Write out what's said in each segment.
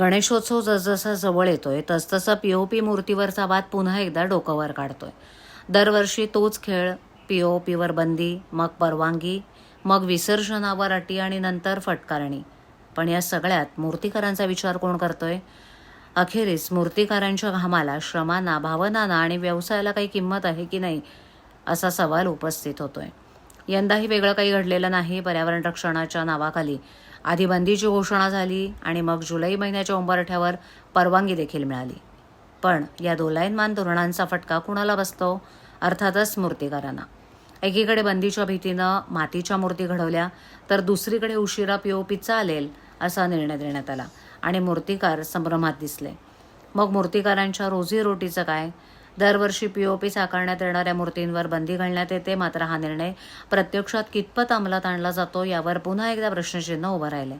गणेशोत्सव जसजसा जवळ येतोय तसतसा पी ओ पी मूर्तीवरचा वाद पुन्हा एकदा डोकावर काढतोय. दरवर्षी तोच खेळ पी ओ पीवर बंदी मग परवानगी मग विसर्जनावर अटी आणि नंतर फटकारणी. पण या सगळ्यात मूर्तिकारांचा विचार कोण करतोय? अखेरीस मूर्तिकारांच्या घामाला श्रमांना भावनांना आणि व्यवसायाला काही किंमत आहे की नाही असा सवाल उपस्थित होतोय. यंदाही वेगळं काही घडलेलं नाही पर्यावरण रक्षणाच्या नावाखाली. आधी बंदीची घोषणा झाली आणि मग जुलै महिन्याच्या उंबरठ्यावर परवानगी देखील मिळाली. पण या दोलायनमान धोरणांचा फटका कुणाला बसतो? अर्थातच मूर्तिकारांना. एकीकडे बंदीच्या भीतीनं मातीच्या मूर्ती घडवल्या तर दुसरीकडे उशिरा पीओपी चालेल असा निर्णय देण्यात आला आणि मूर्तिकार संभ्रमात दिसले. मग मूर्तिकारांच्या रोजीरोटीचं काय? दरवर्षी पीओपी साकारण्यात येणाऱ्या मूर्तींवर बंदी घालण्यात येते. मात्र हा निर्णय प्रत्यक्षात कितपत अंमलात आणला जातो यावर पुन्हा एकदा प्रश्नचिन्ह उभं राहिले.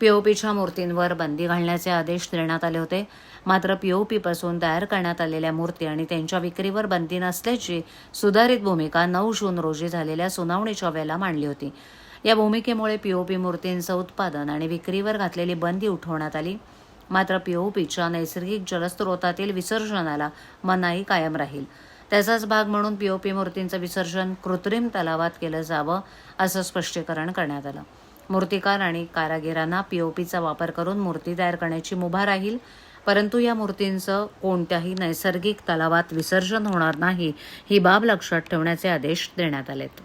पीओपीच्या मूर्तींवर बंदी घालण्याचे आदेश देण्यात आले होते. मात्र पीओपीपासून तयार करण्यात आलेल्या मूर्ती आणि त्यांच्या विक्रीवर बंदी नसल्याची सुधारित भूमिका नऊ जून रोजी झालेल्या सुनावणीच्या वेळेला मांडली होती. या भूमिकेमुळे पीओपी मूर्तींचं उत्पादन आणि विक्रीवर घातलेली बंदी उठवण्यात आली. मात्र पीओपीच्या नैसर्गिक जलस्रोतातील विसर्जनाला मनाई कायम राहील. त्याचाच भाग म्हणून पीओपी मूर्तींचं विसर्जन कृत्रिम तलावात केलं जावं असं स्पष्टीकरण करण्यात आलं. मूर्तिकार आणि कारागिरांना पीओपीचा वापर करून मूर्ती तयार करण्याची मुभा राहील परंतु या मूर्तींचं कोणत्याही नैसर्गिक तलावात विसर्जन होणार नाही ही बाब लक्षात ठेवण्याचे आदेश देण्यात आलेत.